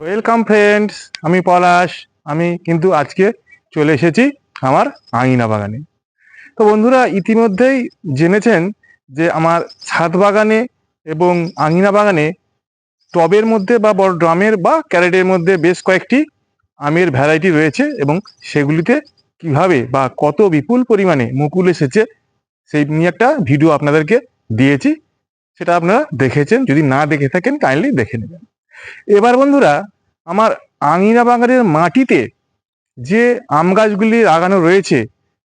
Welcome friends আমি পলাশ, আমি কিন্তু আজকে চলে এসেছি আমার আঙিনা বাগানে। তো বন্ধুরা, ইতিমধ্যেই জেনেছেন যে আমার ছাদ বাগানে এবং আঙিনা বাগানে টবের মধ্যে বা বড় ড্রামের বা ক্যারেটের মধ্যে বেশ কয়েকটি আমের ভ্যারাইটি রয়েছে এবং সেগুলিতে কীভাবে বা কত বিপুল পরিমাণে মুকুল এসেছে সেই নিয়ে একটা ভিডিও আপনাদেরকে দিয়েছি। সেটা আপনারা দেখেছেন। যদি না দেখে থাকেন কাইন্ডলি দেখে নেবেন। এবার বন্ধুরা, আমার আঙিনা বাগানের মাটিতে যে আম গাছগুলি লাগানো রয়েছে,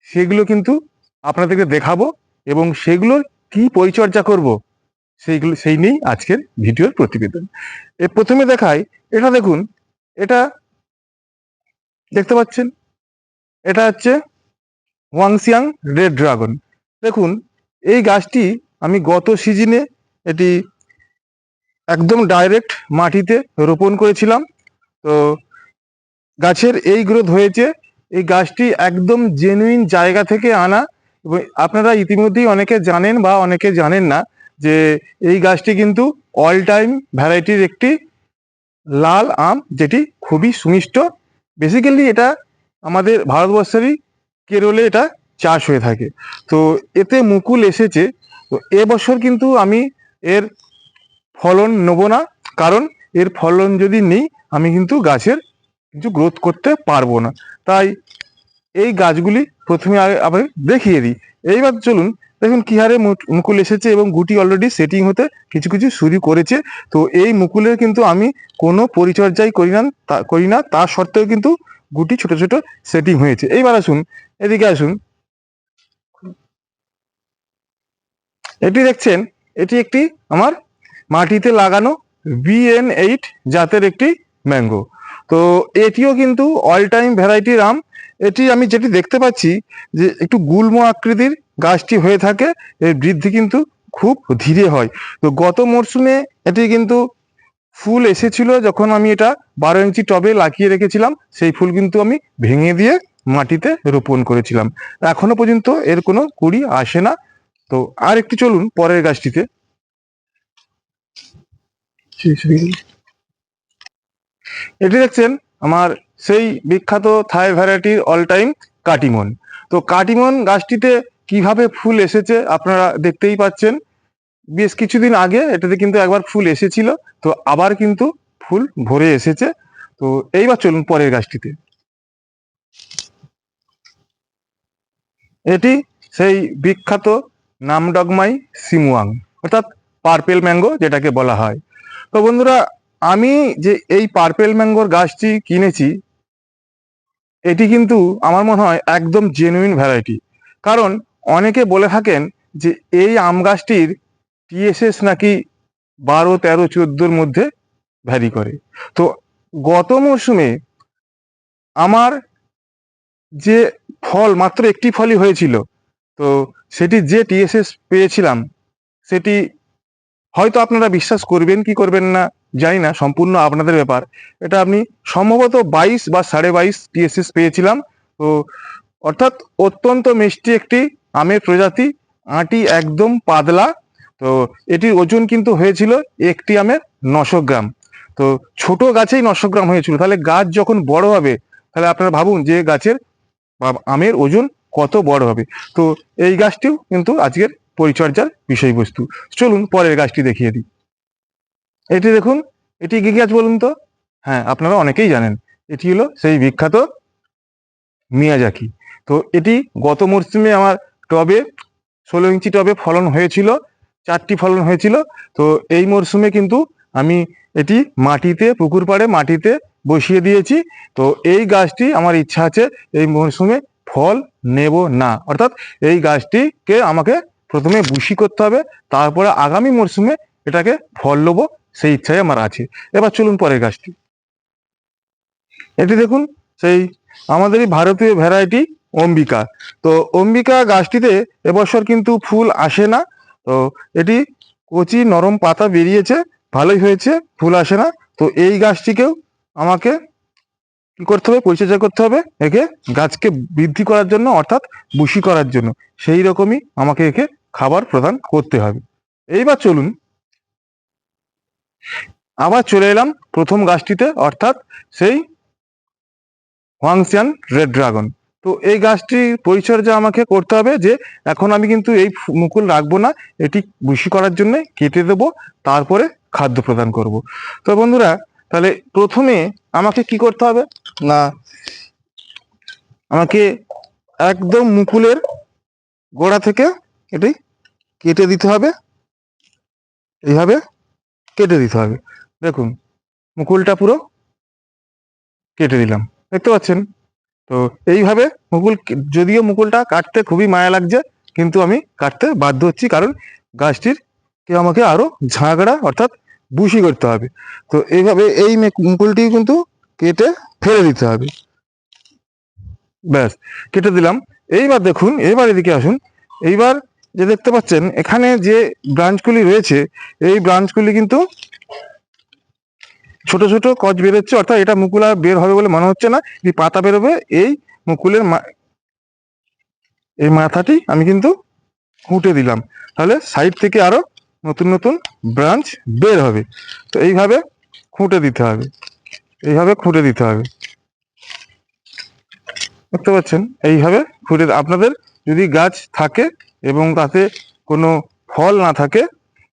সেগুলো কিন্তু আপনাদেরকে দেখাবো এবং সেগুলোর কি পরিচর্যা করব, সেইগুলো, সেই নিয়েই আজকের ভিডিওর প্রতিবেদন। এ প্রথমে দেখাই, এটা দেখুন, এটা দেখতে পাচ্ছেন? এটা হচ্ছে ওয়াংসিয়াং রেড ড্রাগন। দেখুন, এই গাছটি আমি গত সিজনে এটি একদম ডাইরেক্ট মাটিতে রোপণ করেছিলাম। তো গাছের এই গ্রোথ হয়েছে। এই গাছটি একদম জেনুইন জায়গা থেকে আনা। আপনারা ইতিমধ্যেই অনেকে জানেন বা অনেকে জানেন না যে এই গাছটি কিন্তু অল টাইম ভ্যারাইটির একটি লাল আম, যেটি খুবই সুমিষ্ট। বেসিক্যালি এটা আমাদের ভারতবর্ষেরই কেরলে এটা চাষ হয়ে থাকে। তো এতে মুকুল এসেছে। তো এবছর কিন্তু আমি এর ফলন নেব না, কারণ এর ফলন যদি নেই, আমি কিন্তু গাছের কিছু গ্রোথ করতে পারব না। তাই এই গাছগুলি প্রথমে আগে আবার দেখিয়ে দিই। এইবার চলুন দেখুন কি হারে মুকুল এসেছে এবং গুটি অলরেডি সেটিং হতে কিছু কিছু শুরু করেছে। তো এই মুকুলের কিন্তু আমি কোনো পরিচর্যাই করি না, তা- করি না, তা সত্ত্বেও কিন্তু গুটি ছোট ছোট সেটিং হয়েছে। এইবার আসুন, এদিকে আসুন। এটি দেখছেন, এটি একটি আমার মাটিতে লাগানো বিএন এইট জাতের একটি ম্যাঙ্গো তো এটিও কিন্তু অল টাইম ভ্যারাইটির আম এটি আমি যেটি দেখতে পাচ্ছি যে একটু গুল্ম আকৃতির গাছটি হয়ে থাকে, এর বৃদ্ধি কিন্তু খুব ধীরে হয়। তো গত মরশুমে এটি কিন্তু ফুল এসেছিল যখন আমি এটা বারো ইঞ্চি টবে লাগিয়ে রেখেছিলাম, সেই ফুল কিন্তু আমি ভেঙে দিয়ে মাটিতে রোপণ করেছিলাম। এখনও পর্যন্ত এর কোনো কুড়ি আসে না। তো আর একটু চলুন পরের গাছটিতে এটি দেখছেন আমার সেই বিখ্যাত থাই ভ্যারাইটির অল টাইম কাটিমন। তো কাটিমন গাছটিতে কীভাবে ফুল এসেছে আপনারা দেখতেই পাচ্ছেন। বেশ কিছুদিন আগে এটাতে কিন্তু একবার ফুল এসেছিল, তো আবার কিন্তু ফুল ভরে এসেছে। তো এইবার চলুন পরের গাছটিতে। এটি সেই বিখ্যাত নামডগমাই সিমুয়াং, অর্থাৎ পার্পেল ম্যাঙ্গো যেটাকে বলা হয়। তো বন্ধুরা, আমি যে এই পার্পেল ম্যাঙ্গোর গাছটি কিনেছি, এটি কিন্তু আমার মনে হয় একদম জেনুইন ভ্যারাইটি কারণ অনেকে বলে থাকেন যে এই আম গাছটির টিএসএস নাকি বারো, তেরো, চোদ্দোর মধ্যে ভ্যারি করে। তো গত মরশুমে আমার যে ফল, মাত্র একটি ফলই হয়েছিল, তো সেটি যে টিএসএস পেয়েছিলাম, সেটি হয়তো আপনারা বিশ্বাস করবেন কি করবেন না, জানি না, সম্পূর্ণ আপনাদের ব্যাপার। এটা আপনি সম্ভবত বাইশ বা সাড়ে বাইশ টিএসএস পেয়েছিলাম। তো অর্থাৎ অত্যন্ত মিষ্টি একটি আমের প্রজাতি, আটি একদম পাতলা। তো এটির ওজন কিন্তু হয়েছিল একটি আমের নশো গ্রাম। তো ছোট গাছেই নশো গ্রাম হয়েছিল। তাহলে গাছ যখন বড় হবে, তাহলে আপনারা ভাবুন যে গাছের আমের ওজন কত বড় হবে। তো এই গাছটিও কিন্তু আজকের পরিচর্যার বিষয়বস্তু। চলুন পরের গাছটি দেখিয়ে দিই। এটি দেখুন, এটি কি গাছ বলুন তো? হ্যাঁ আপনারা অনেকেই জানেন। এটি হলো সেই বিখ্যাত মিয়াজাকি। তো এটি গত মরশুমে আমার টবে, ষোলো ইঞ্চি টবে ফলন হয়েছিল, চারটি ফলন হয়েছিল। তো এই মরশুমে কিন্তু আমি এটি মাটিতে, পুকুর পাড়ে মাটিতে বসিয়ে দিয়েছি। তো এই গাছটি আমার ইচ্ছা আছে এই মরশুমে ফল নেব না। অর্থাৎ এই গাছটিকে আমাকে প্রথমে বুশি করতে হবে, তারপরে আগামী মরশুমে এটাকে ফল নেব সেই ইচ্ছাই আমার আছে। এবার চলুন পরের গাছটি এটি দেখুন, সেই আমাদেরই ভারতীয় ভ্যারাইটি অম্বিকা। তো অম্বিকা গাছটিতে এবছর কিন্তু ফুল আসে না। তো এটি কচি নরম পাতা বেরিয়েছে, ভালোই হয়েছে, ফুল আসে না। তো এই গাছটিকেও আমাকে কি করতে হবে, পরিচর্যা করতে হবে, একে গাছকে বৃদ্ধি করার জন্য, অর্থাৎ বুশি করার জন্য। সেই রকমই আমাকে একে খাবার প্রদান করতে হবে। এইবার চলুন, আবার চলে এলাম প্রথম গাছটিতে, অর্থাৎ সেই হোয়াংসিয়ান রেড ড্রাগন। তো এই গাছটির পরিচর্যা আমাকে করতে হবে যে, এখন আমি কিন্তু এই মুকুল রাখব না, এটি বুশি করার জন্য কেটে দেবো, তারপরে খাদ্য প্রদান করব। তো বন্ধুরা, তাহলে প্রথমে আমাকে কি করতে হবে? না, আমাকে একদম মুকুলের গোড়া থেকে এটি কেটে দিতে হবে। এইভাবে কেটে দিতে হবে। দেখুন, মুকুলটা পুরো কেটে দিলাম। দেখতে পাচ্ছেন? তো এইভাবে মুকুল যদিও মুকুলটা কাটতে খুবই মায়া লাগছে, কিন্তু আমি কাটতে বাধ্য হচ্ছি, কারণ গাছটির কে আমাকে আরও ঝাঁকড়া অর্থাৎ বুশি করতে হবে। তো এইভাবে এই মুকুলটি কিন্তু কেটে ফেলে দিতে হবে। ব্যাস, কেটে দিলাম। এইবার দেখুন এইবার এদিকে আসুন। এইবার যে দেখতে পাচ্ছেন, এখানে যে ব্রাঞ্চগুলি রয়েছে, এই ব্রাঞ্চগুলি কিন্তু ছোট ছোট কচ বেরোচ্ছে, অর্থাৎ এটা মুকুল আর বের হবে বলে মনে হচ্ছে না এই পাতা বেরোবে, এই মুকুলের এই মাথাটি আমি কিন্তু খুঁটে দিলাম। তাহলে সাইড থেকে আরও নতুন নতুন ব্রাঞ্চ বের হবে। তো এইভাবে খুঁটে দিতে হবে। এইভাবে খুঁটে দিতে হবে। দেখতে পাচ্ছেন? এইভাবে খুঁটে, আপনাদের যদি গাছ থাকে এবং তাতে কোনো ফল না থাকে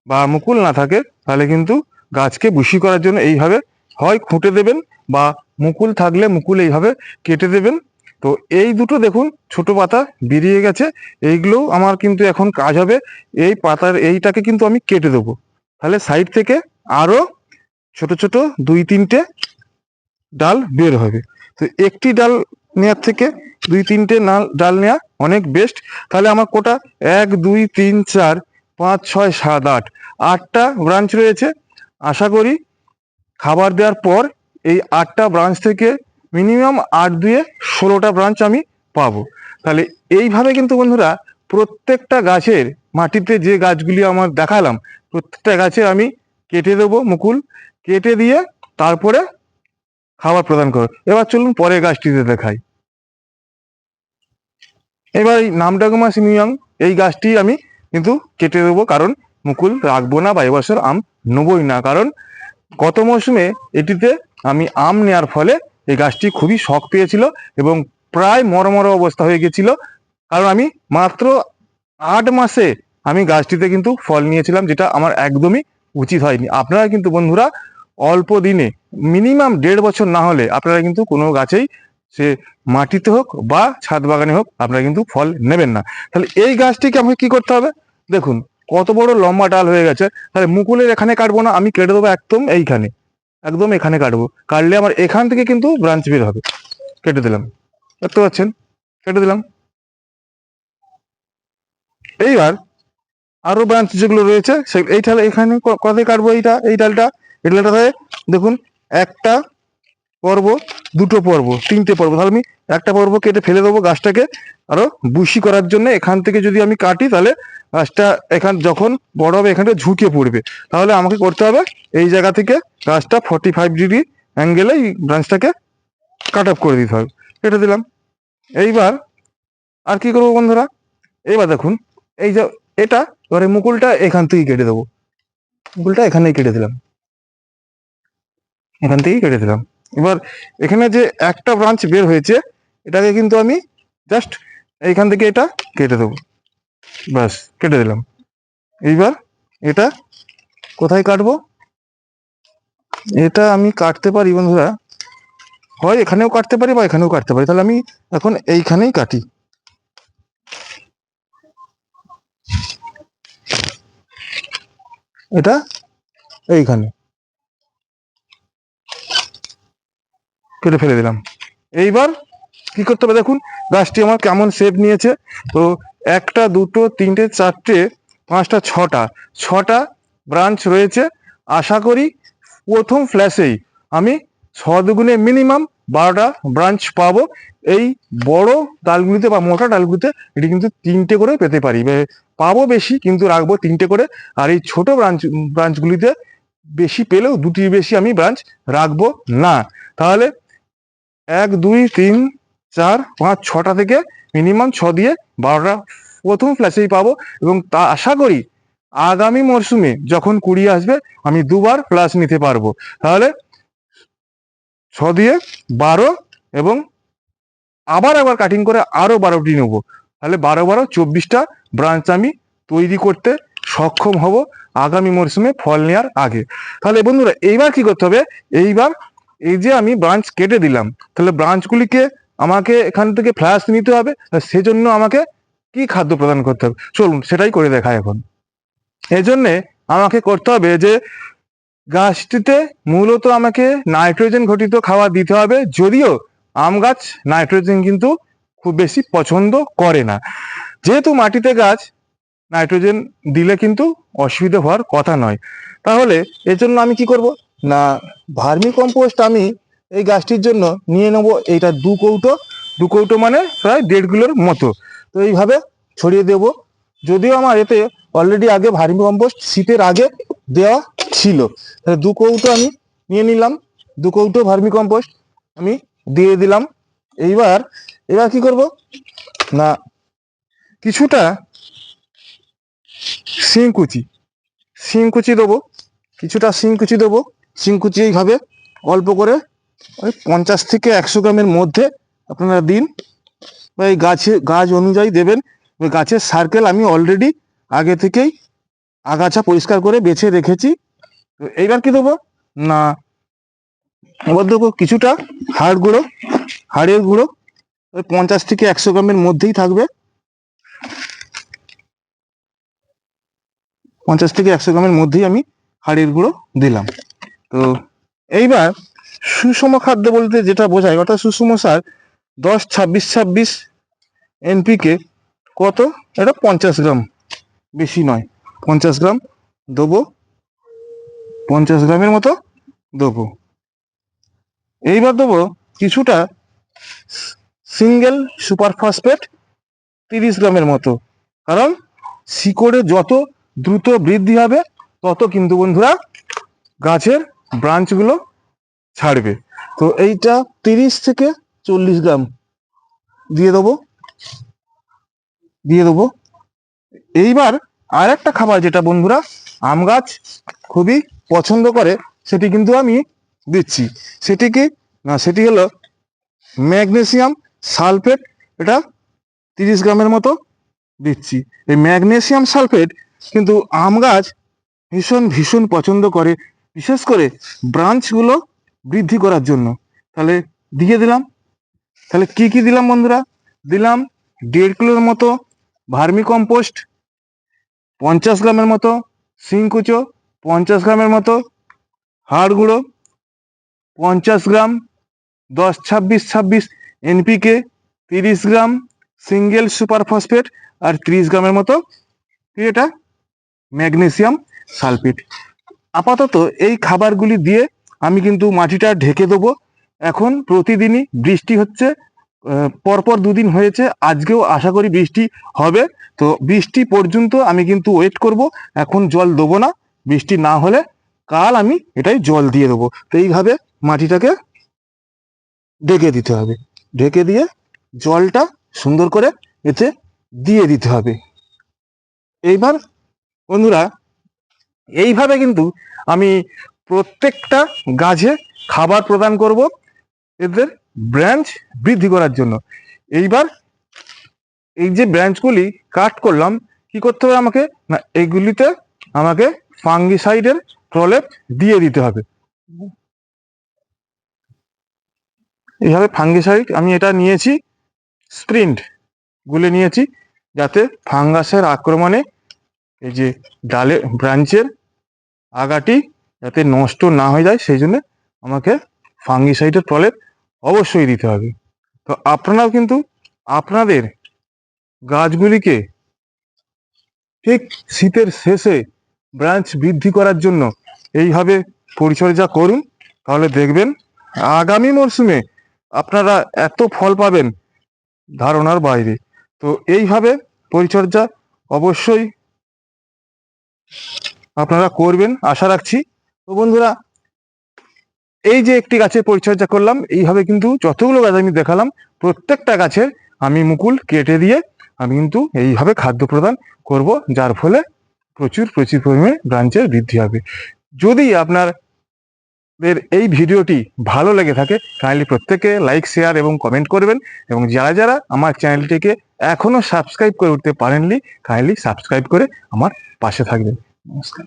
বা মুকুল না থাকে, তাহলে কিন্তু গাছকে বুশি করার জন্য এইভাবে হয় খুঁটে দেবেন বা মুকুল থাকলে মুকুল এইভাবে কেটে দেবেন। তো এই দুটো দেখুন, ছোট পাতা বেরিয়ে গেছে, এইগুলোও আমার কিন্তু এখন কাজ হবে, এই পাতার এইটাকে কিন্তু আমি কেটে দেবো। তাহলে সাইড থেকে আরও ছোট ছোট দুই তিনটে ডাল বের হবে। তো একটি ডাল নেওয়ার থেকে দুই তিনটে নাল, ডাল নেওয়া অনেক বেস্ট তাহলে আমার কোটা এক, দুই, তিন, চার, পাঁচ, ছয়, সাত, আট। আটটা ব্রাঞ্চ রয়েছে। আশা করি খাবার দেওয়ার পর এই আটটা ব্রাঞ্চ থেকে মিনিমাম আট দুয়ে ষোলোটা ব্রাঞ্চ আমি পাবো। তাহলে এইভাবে কিন্তু বন্ধুরা প্রত্যেকটা গাছের মাটিতে যে গাছগুলি আমার দেখালাম, প্রত্যেকটা গাছে আমি কেটে দেবো মুকুল। কেটে দিয়ে তারপরে খাবার প্রদান করো এবার চলুন পরের গাছটিতে দেখাই। এবার এই নামডাকুমা সিমিয়াম এই গাছটি আমি কিন্তু কেটে দেবো, কারণ মুকুল রাখব না বা এবছর আম নেবই না। কারণ গত মৌসুমে এটিতে আমি আম নেওয়ার ফলে এই গাছটি খুবই শখ পেয়েছিল এবং প্রায় মরমর অবস্থা হয়ে গেছিল। কারণ আমি মাত্র আট মাসে আমি গাছটিতে কিন্তু ফল নিয়েছিলাম, যেটা আমার একদমই উচিত হয়নি। আপনারা কিন্তু বন্ধুরা অল্প দিনে, মিনিমাম দেড় বছর না হলে আপনারা কিন্তু কোনো গাছেই সে মাটিতে হোক বা ছাদ বাগানে হোক, আপনারা কিন্তু ফল নেবেন না। তাহলে এই গাছটিকে আমাকে কি করতে হবে? দেখুন, কত বড় লম্বা ডাল হয়ে গেছে। তাহলে মুকুলের এখানে কাটবো না, আমি কেটে দেবো একদম এইখানে। একদম এখানে কাটবো। কাটলে আমার এখান থেকে কিন্তু ব্রাঞ্চ বের হবে। কেটে দিলাম। দেখতে পাচ্ছেন? কেটে দিলাম। এইবার আরও ব্রাঞ্চ যেগুলো রয়েছে সে এই তাহলে এখানে ক- কথায় কাটবো এইটা? এই ডালটা, এই ডালটাতে দেখুন, একটা পর্ব, দুটো পর্ব, তিনটে পর্ব। তাহলে আমি একটা পর্ব কেটে ফেলে দেবো গাছটাকে আরও বুশি করার জন্য। এখান থেকে যদি আমি কাটি, তাহলে গাছটা এখান, যখন বড় হবে, এখানটা ঝুঁকে পড়বে। তাহলে আমাকে করতে হবে, এই জায়গা থেকে গাছটা ফর্টি ফাইভ ডিগ্রি অ্যাঙ্গেলে এই ব্রাঞ্চটাকে কাট আপ করে দিতে হবে। কেটে দিলাম। এইবার আর কি করব বন্ধুরা? এইবার দেখুন, এই যে এটা, এবারে মুকুলটা এখান থেকেই কেটে দেবো। মুকুলটা এখানেই কেটে দিলাম। এখান থেকেই কেটে দিলাম। এবার এখানে যে একটা ব্রাঞ্চ বের হয়েছে, এটাকে কিন্তু আমি জাস্ট এইখান থেকে এটা কেটে দেবো। ব্যাস, কেটে দিলাম। এইবার এটা কোথায় কাটবো? এটা আমি কাটতে পারি বন্ধুরা। হয় এখানেও কাটতে পারি বা এখানেও কাটতে পারি। তাহলে আমি এখন এইখানেই কাটি। এটা এইখানে। কেটে ফেলে দিলাম। এইবার কি করতে হবে দেখুন, গাছটি আমার কেমন শেপ নিয়েছে। তো একটা, দুটো, তিনটে, চারটে, পাঁচটা, ছটা ছটা ব্রাঞ্চ রয়েছে। আশা করি প্রথম ফ্ল্যাশেই আমি ছ দুগুণে মিনিমাম বারোটা ব্রাঞ্চ পাবো। এই বড় ডালগুলিতে বা মোটা ডালগুলিতে এটি কিন্তু তিনটে করে পেতে পারি। পাবো বেশি, কিন্তু রাখব তিনটে করে। আর এই ছোট ব্রাঞ্চ ব্রাঞ্চগুলিতে বেশি পেলেও দুটির বেশি আমি ব্রাঞ্চ রাখব না। তাহলে এক, দুই, তিন, চার, পাঁচ, ছটা থেকে মিনিমাম ছ দিয়ে বারোটা প্রথম ফ্ল্যাশেই পাবো। এবং তা আশা করি আগামী মরশুমে যখন কুড়ি আসবে, আমি দুবার ফ্ল্যাশ নিতে পারব। তাহলে ছ দিয়ে বারো এবং আবার একবার কাটিং করে আরও বারোটি নেব। তাহলে বারো বারো, চব্বিশটা ব্রাঞ্চ আমি তৈরি করতে সক্ষম হব আগামী মরশুমে ফল নেওয়ার আগে। তাহলে বন্ধুরা, এইবার কি করতে হবে? এইবার এই যে আমি ব্রাঞ্চ কেটে দিলাম, তাহলে ব্রাঞ্চগুলিকে আমাকে এখান থেকে ফ্ল্যাশ নিতে হবে সেজন্য আমাকে কি খাদ্য প্রদান করতে হবে? চলুন, সেটাই করে দেখা এখন। এই জন্যে আমাকে করতে হবে যে, গাছটিতে মূলত আমাকে নাইট্রোজেন ঘটিত খাবার দিতে হবে, যদিও আম গাছ নাইট্রোজেন কিন্তু খুব বেশি পছন্দ করে না। যেহেতু মাটিতে গাছ নাইট্রোজেন দিলে কিন্তু অসুবিধা হওয়ার কথা নয়। তাহলে এর জন্য আমি কি করব? না, ভার্মি কম্পোস্ট আমি এই গাছটির জন্য নিয়ে নেব এইটা দু কৌটো। দু কৌটো মানে প্রায় দেড় কিলোর মতো। তো এইভাবে ছড়িয়ে দেব। যদিও আমার এতে অলরেডি আগে ভার্মি কম্পোস্ট শীতের আগে দেওয়া ছিল। তাহলে দু কৌটো আমি নিয়ে নিলাম। দু কৌটো ভার্মি কম্পোস্ট আমি দিয়ে দিলাম। এইবার এবার কি করব? না, কিছুটা শিংকুচি। শিংকুচি দেবো। কিছুটা শিংকুচি দেবো। শিংকুচি এইভাবে অল্প করে ওই পঞ্চাশ থেকে একশো গ্রামের মধ্যে আপনারা দিন। বা এই গাছে, গাছ অনুযায়ী দেবেন। ওই গাছের সার্কেল আমি অলরেডি আগে থেকেই আগাছা পরিষ্কার করে বেছে রেখেছি। তো এইবার কি দেবো? না। এবার দেবো কিছুটা হাড় গুঁড়ো, হাড়ের গুঁড়ো। ওই পঞ্চাশ থেকে একশো গ্রামের মধ্যেই থাকবে। পঞ্চাশ থেকে একশো গ্রামের মধ্যেই আমি হাড়ের গুঁড়ো দিলাম। তো এইবার সুষম খাদ্য বলতে যেটা বোঝায়, অর্থাৎ সুষম সার দশ, ছাব্বিশ ছাব্বিশ এনপিকে কত? এটা পঞ্চাশ গ্রাম। বেশি নয়। পঞ্চাশ গ্রাম দেবো। পঞ্চাশ গ্রামের মতো দেবো। এইবার দেবো কিছুটা সিঙ্গেল সুপার ফসফেট তিরিশ গ্রামের মতো। কারণ শিকড়ে যত দ্রুত বৃদ্ধি হবে, তত কিন্তু বন্ধুরা গাছের ব্রাঞ্চগুলো ছাড়বে। তো এইটা তিরিশ থেকে চল্লিশ গ্রাম দিয়ে দেবো। দিয়ে দেবো। এইবার আর একটা খাবার যেটা বন্ধুরা আম গাছ খুবই পছন্দ করে, সেটি কিন্তু আমি দিচ্ছি। সেটি কি না, সেটি হলো ম্যাগনেসিয়াম সালফেট, এটা তিরিশ গ্রামের মতো দিচ্ছি। এই ম্যাগনেসিয়াম সালফেট কিন্তু আম গাছ ভীষণ ভীষণ পছন্দ করে। বিশেষ করে ব্রাঞ্চগুলো বৃদ্ধি করার জন্য। তাহলে দিয়ে দিলাম। তাহলে কি কি দিলাম বন্ধুরা? দিলাম দেড় কিলোর মতো ভার্মি কম্পোস্ট পঞ্চাশ গ্রামের মতো শিংকুচো পঞ্চাশ গ্রামের মতো হাড় গুঁড়ো, পঞ্চাশ গ্রাম দশ ছাব্বিশ ছাব্বিশ এনপিকে তিরিশ গ্রাম সিঙ্গেল সুপার ফসফেট আর ত্রিশ গ্রামের মতো এটা ম্যাগনেসিয়াম সালফেট আপাতত এই খাবারগুলি দিয়ে আমি কিন্তু মাটিটা ঢেকে দেবো। এখন প্রতিদিনই বৃষ্টি হচ্ছে পরপর দুদিন হয়েছে, আজকেও আশা করি বৃষ্টি হবে। তো বৃষ্টি পর্যন্ত আমি কিন্তু ওয়েট করব, এখন জল দেবো না, বৃষ্টি না হলে কাল আমি এটাই জল দিয়ে দেবো। তো এইভাবে মাটিটাকে ঢেকে দিতে হবে। ঢেকে দিয়ে জলটা সুন্দর করে এতে দিয়ে দিতে হবে। এইবার বন্ধুরা, এইভাবে কিন্তু আমি প্রত্যেকটা গাছে খাবার প্রদান করব এদের ব্রাঞ্চ বৃদ্ধি করার জন্য। এইবার এই যে ব্রাঞ্চগুলি কাট করলাম, কি করতে হবে আমাকে? না এইগুলিতে আমাকে ফাঙ্গিসাইডের প্রলেপ দিয়ে দিতে হবে। এইভাবে ফাঙ্গিসাইড আমি এটা নিয়েছি স্প্রিন্ট গুলে নিয়েছি, যাতে ফাঙ্গাসের আক্রমণে এই যে ডালে ব্রাঞ্চের আগাটি যাতে নষ্ট না হয়ে যায়, সেই জন্য আমাকে ফাঙ্গিসাইডের প্রলেপ অবশ্যই দিতে হবে। তো আপনারাও কিন্তু আপনাদের গাছগুলিকে ঠিক শীতের শেষে ব্রাঞ্চ বৃদ্ধি করার জন্য এইভাবে পরিচর্যা করুন। তাহলে দেখবেন আগামী মরশুমে আপনারা এত ফল পাবেন ধারণার বাইরে। তো এইভাবে পরিচর্যা অবশ্যই আপনারা করবেন, আশা রাখছি। তো বন্ধুরা, এই যে একটি গাছের পরিচর্যা করলাম, এইভাবে কিন্তু যতগুলো গাছ আমি দেখালাম, প্রত্যেকটা গাছের আমি মুকুল কেটে দিয়ে আমি কিন্তু এইভাবে খাদ্য প্রদান করব, যার ফলে প্রচুর প্রচুর পরিমাণে ব্রাঞ্চের বৃদ্ধি হবে। যদি আপনার দের এই ভিডিওটি ভালো লেগে থাকে কাইন্ডলি প্রত্যেকে লাইক, শেয়ার এবং কমেন্ট করবেন। এবং যারা যারা আমার চ্যানেলটিকে এখনও সাবস্ক্রাইব করে উঠতে পারেননি কাইন্ডলি সাবস্ক্রাইব করে আমার পাশে থাকবেন। নমস্কার